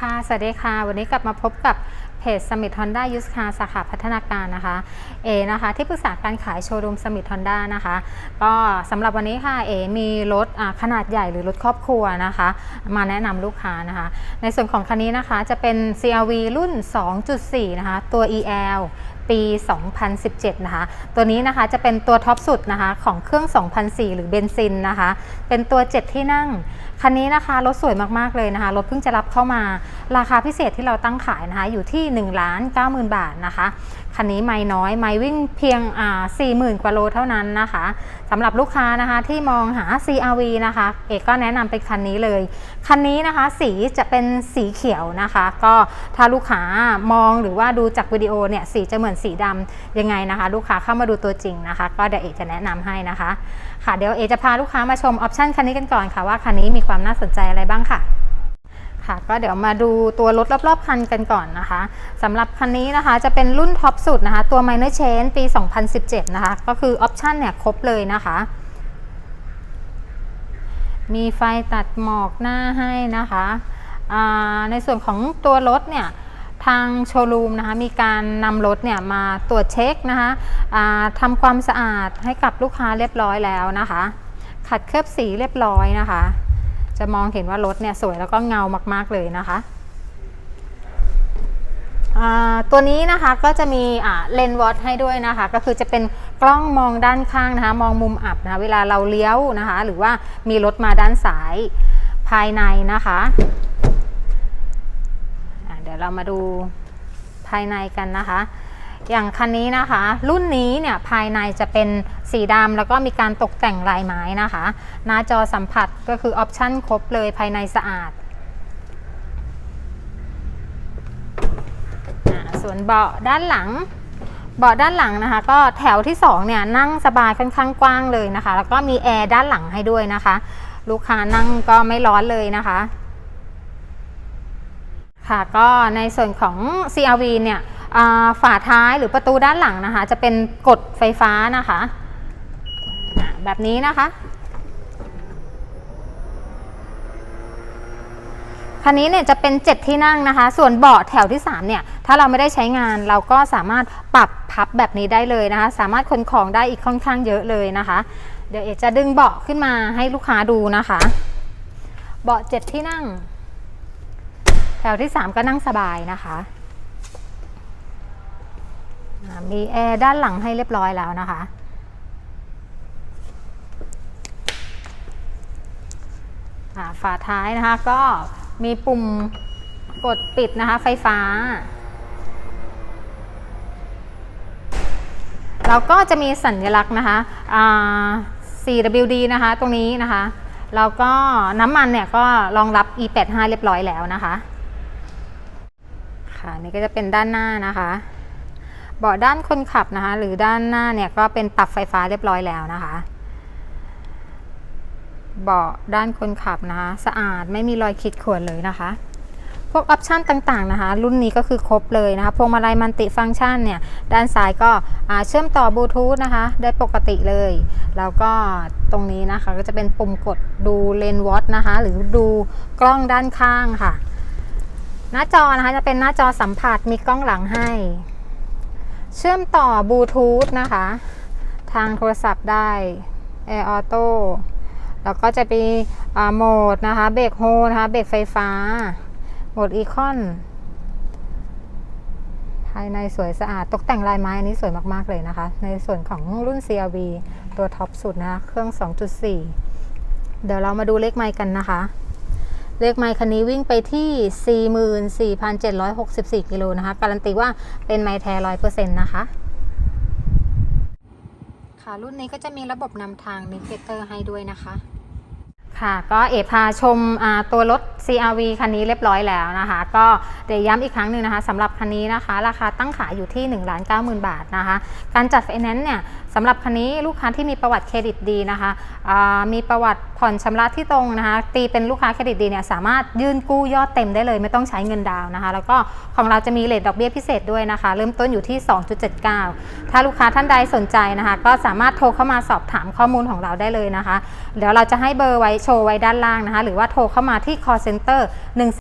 ค่ะ สวัสดีค่ะ วันนี้กลับมาพบกับเพจสมิธฮอนด้ายูสคาสาขาพัฒนาการนะคะ เอนะคะ ที่ปรึกษาการขายโชว์รูมสมิธฮอนด้านะคะ ก็สำหรับวันนี้ค่ะ เอมีรถขนาดใหญ่หรือรถครอบครัวนะคะ มาแนะนำลูกค้านะคะ ในส่วนของคันนี้นะคะจะเป็น CRV รุ่น 2.4 นะคะ ตัว EL ปี 2017 นะคะ ตัวนี้นะคะจะเป็นตัวท็อปสุดนะคะของเครื่อง 2004 หรือเบนซินนะคะ เป็นตัว 7 ที่นั่ง คันนี้นะคะรถสวยมากๆเลยนะคะรถเพิ่งจะรับเข้ามา ราคาพิเศษที่เราตั้งขายนะคะ อยู่ที่1นึ่งล้านเก้าหมื่นบาทนะคะคันนี้ไม่น้อยไม่วิ่งเพียงอ่าสี่หมื่นกว่าโลเท่านั้นนะคะสำหรับลูกค้านะคะที่มองหา CRV นะคะ เอกก็แนะนำเป็นคันนี้เลย คันนี้นะคะสีจะเป็นสีเขียวนะคะ ก็ถ้าลูกค้ามองหรือว่าดูจากวิดีโอเนี่ยสีจะเหมือนสีดำยังไงนะคะ ลูกค้าเข้ามาดูตัวจริงนะคะ ก็เดี๋ยวเอกจะแนะนำให้นะคะ ค่ะเดี๋ยวเอกจะพาลูกค้ามาชมออปชันคันนี้กันก่อนค่ะว่าคันนี้มีความน่าสนใจอะไรบ้างค่ะค่ะก็เดี๋ยวมาดูตัวรถรอบๆคันกันก่อนนะคะสำหรับคันนี้นะคะจะเป็นรุ่นท็อปสุดนะคะตัว Minor Change ปี 2017 นะคะ ก็คือออปชันเนี่ยครบเลยนะคะ มีไฟตัดหมอกหน้าให้นะคะในส่วนของตัวรถเนี่ยทางโชว์รูมนะคะมีการนำรถเนี่ยมาตรวจเช็คนะคะทำความสะอาดให้กับลูกค้าเรียบร้อยแล้วนะคะ ขัดเคลือบสีเรียบร้อยนะคะ จะมองเห็นว่ารถเนี่ยสวยแล้วก็เงามาก ๆเลยนะคะอ่าตัวนี้นะคะก็จะมีเลนส์วอตให้ด้วยนะคะ ก็คือจะเป็นกล้องมองด้านข้างนะคะมองมุมอับนะคะเวลาเราเลี้ยวนะคะ หรือว่ามีรถมาด้านซ้ายภายในนะคะะเดี๋ยวเรามาดูภายในกันนะคะ อย่างคันนี้นะคะ รุ่นนี้เนี่ยภายในจะเป็นสีดำแล้วก็มีการตกแต่งลายไม้นะคะ หน้าจอสัมผัสก็คือออปชั่นครบเลยภายในสะอาดส่วนเบาะด้านหลังเบาะด้านหลังนะคะ ก็แถวที่2เนี่ยนั่งสบายค่อนข้างกว้างเลยนะคะ แล้วก็มีแอร์ด้านหลังให้ด้วยนะคะ ลูกค้านั่งก็ไม่ร้อนเลยนะคะ ค่ะก็ในส่วนของ CRV เนี่ย ฝาท้ายหรือประตูด้านหลังนะคะ จะเป็นกดไฟฟ้านะคะ แบบนี้นะคะคันนี้เนี่ยจะเป็น 7 ที่นั่งนะคะ ส่วนเบาะแถวที่ 3 เนี่ย ถ้าเราไม่ได้ใช้งานเราก็สามารถปรับพับแบบนี้ได้เลยนะคะ สามารถขนของได้อีกค่อนข้างเยอะเลยนะคะ เดี๋ยวเอกจะดึงเบาะขึ้นมาให้ลูกค้าดูนะคะ เบาะ 7 ที่นั่ง แถวที่ 3 ก็นั่งสบายนะคะ มีแอร์ด้านหลังให้เรียบร้อยแล้วนะคะ ฝาท้ายนะคะก็มีปุ่มกดปิดนะคะไฟฟ้า แล้วก็จะมีสัญลักษณ์นะคะ 4WD นะคะตรงนี้นะคะแล้วก็น้ำมันเนี่ยก็รองรับ E85 เรียบร้อยแล้วนะคะ ค่ะนี่ก็จะเป็นด้านหน้านะคะ เบาะด้านคนขับนะคะ หรือด้านหน้าเนี่ยก็เป็นปรับไฟฟ้าเรียบร้อยแล้วนะคะ เบาะด้านคนขับนะคะ สะอาดไม่มีรอยขีดข่วนเลยนะคะ พวกออปชันต่างๆนะคะ รุ่นนี้ก็คือครบเลยนะคะ พวงมาลัยมันติฟังก์ชันเนี่ย ด้านซ้ายก็เชื่อมต่อบลูทูธนะคะ ได้ปกติเลย แล้วก็ตรงนี้นะคะก็จะเป็นปุ่มกดดูเลนวอตนะคะ หรือดูกล้องด้านข้างค่ะ หน้าจอนะคะจะเป็นหน้าจอสัมผัสมีกล้องหลังให้ เชื่อมต่อบลูทูธนะคะ ทางโทรศัพท์ได้ Air Auto แล้วก็จะมีโหมดนะคะเบรกโฮนะคะเบรกไฟฟ้า โหมดอีคอน ภายในสวยสะอาด ตกแต่งลายไม้อันนี้สวยมาก ๆ เลยนะคะ ในส่วนของรุ่น CRV ตัวท็อปสุดนะคะ เครื่อง 2.4 เดี๋ยวเรามาดูเลขไมค์กันนะคะ เลขไมค์คันนี้วิ่งไปที่ 44,764 กิโลนะคะ การันตีว่าเป็นไมค์แท้ร้อยเปอร์เซ็นะคะ ค่ะรุ่นนี้ก็จะมีระบบนำทางนิเกเตอร์ให้ด้วยนะคะ ค่ะก็เอพาชมตัวรถ CRV คันนี้เรียบร้อยแล้วนะคะ ก็เดี๋ยวย้ำอีกครั้งหนึ่งนะคะสำหรับคันนี้นะคะ ราคาตั้งขายอยู่ที่ 1 9 0 0 0 0 บาทนะคะ การจัดไฟแนนซ์เนี่ยสำหรับคันนี้ลูกค้าที่มีประวัติเครดิตดีนะคะมีประวัติผ่อนชำระที่ตรงนะคะ ตีเป็นลูกค้าเครดิตดีเนี่ยสามารถยื่นกู้ยอดเต็มได้เลย ไม่ต้องใช้เงินดาวน์นะคะ แล้วก็ของเราจะมีเลทดอกเบี้ยพิเศษด้วยนะคะ เริ่มต้นอยู่ที่ 2.79 ถ้าลูกค้าท่านใดสนใจนะคะ ก็สามารถโทรเข้ามาสอบถามข้อมูลของเราได้เลยนะคะ เดี๋ยวเราจะให้เบอร์ไว้โชว์ไว้ด้านล่างนะคะ หรือว่าโทรเข้ามาที่ call center 1